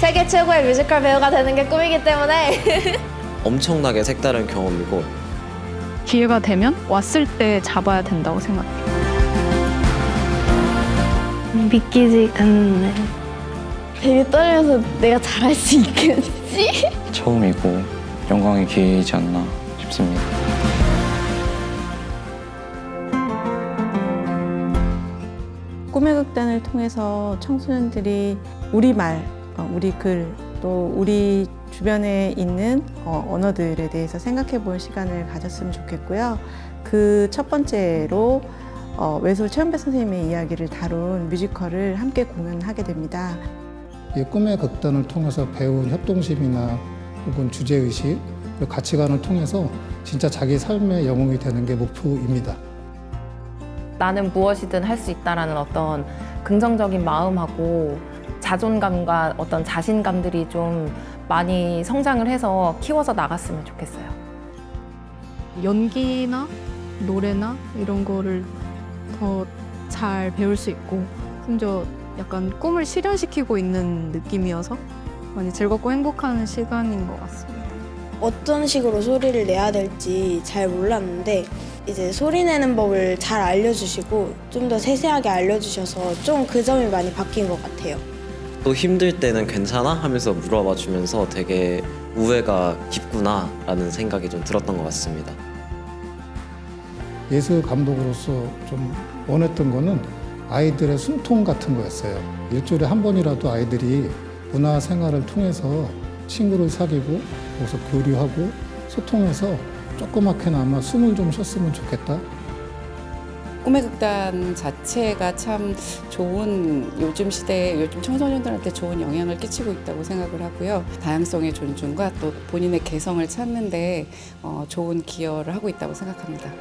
세계 최고의 뮤지컬 배우가 되는 게 꿈이기 때문에 엄청나게 색다른 경험이고 기회가 되면 왔을 때 잡아야 된다고 생각해요. 믿기지 않네. 되게 떨면서 내가 잘할 수 있겠지? 처음이고 영광의 기회이지 않나 싶습니다. 꿈의 극단을 통해서 청소년들이 우리말, 어, 우리 글, 또 우리 주변에 있는 어, 언어들에 대해서 생각해 볼 시간을 가졌으면 좋겠고요. 그 첫 번째로 어, 외솔 최은배 선생님의 이야기를 다룬 뮤지컬을 함께 공연하게 됩니다. 이 꿈의 극단을 통해서 배운 협동심이나 혹은 주제의식, 그리고 가치관을 통해서 진짜 자기 삶의 영웅이 되는 게 목표입니다. 나는 무엇이든 할 수 있다라는 어떤 긍정적인 마음하고 자존감과 어떤 자신감들이 좀 많이 성장을 해서 키워서 나갔으면 좋겠어요. 연기나 노래나 이런 거를 더 잘 배울 수 있고 심지어 약간 꿈을 실현시키고 있는 느낌이어서 많이 즐겁고 행복한 시간인 것 같습니다. 어떤 식으로 소리를 내야 될지 잘 몰랐는데 이제 소리 내는 법을 잘 알려주시고 좀 더 세세하게 알려주셔서 좀 그 점이 많이 바뀐 것 같아요. 또 힘들 때는 괜찮아? 하면서 물어봐 주면서 되게 우애가 깊구나 라는 생각이 좀 들었던 것 같습니다. 예술 감독으로서 좀 원했던 거는 아이들의 숨통 같은 거였어요. 일주일에 한 번이라도 아이들이 문화 생활을 통해서 친구를 사귀고 거기서 교류하고 소통해서 조그맣게나마 숨을 좀 쉬었으면 좋겠다. 꿈의 극단 자체가 참 좋은 요즘 시대에 요즘 청소년들한테 좋은 영향을 끼치고 있다고 생각을 하고요. 다양성의 존중과 또 본인의 개성을 찾는데 어, 좋은 기여를 하고 있다고 생각합니다.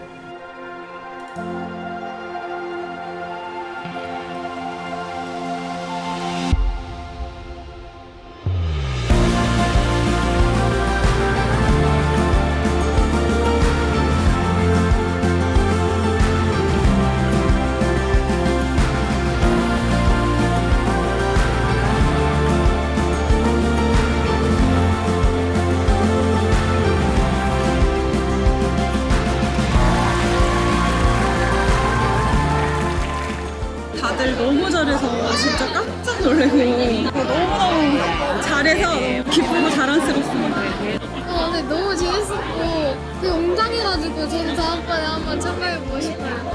다들 너무 잘해서 진짜 깜짝 놀래고 너무너무 잘해서 기쁘고 자랑스럽습니다. 어, 근데 너무 재밌었고 되게 웅장해가지고 저도 다음번에 한번 참가해보고 싶어요.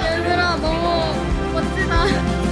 얘들아 너무 멋지다.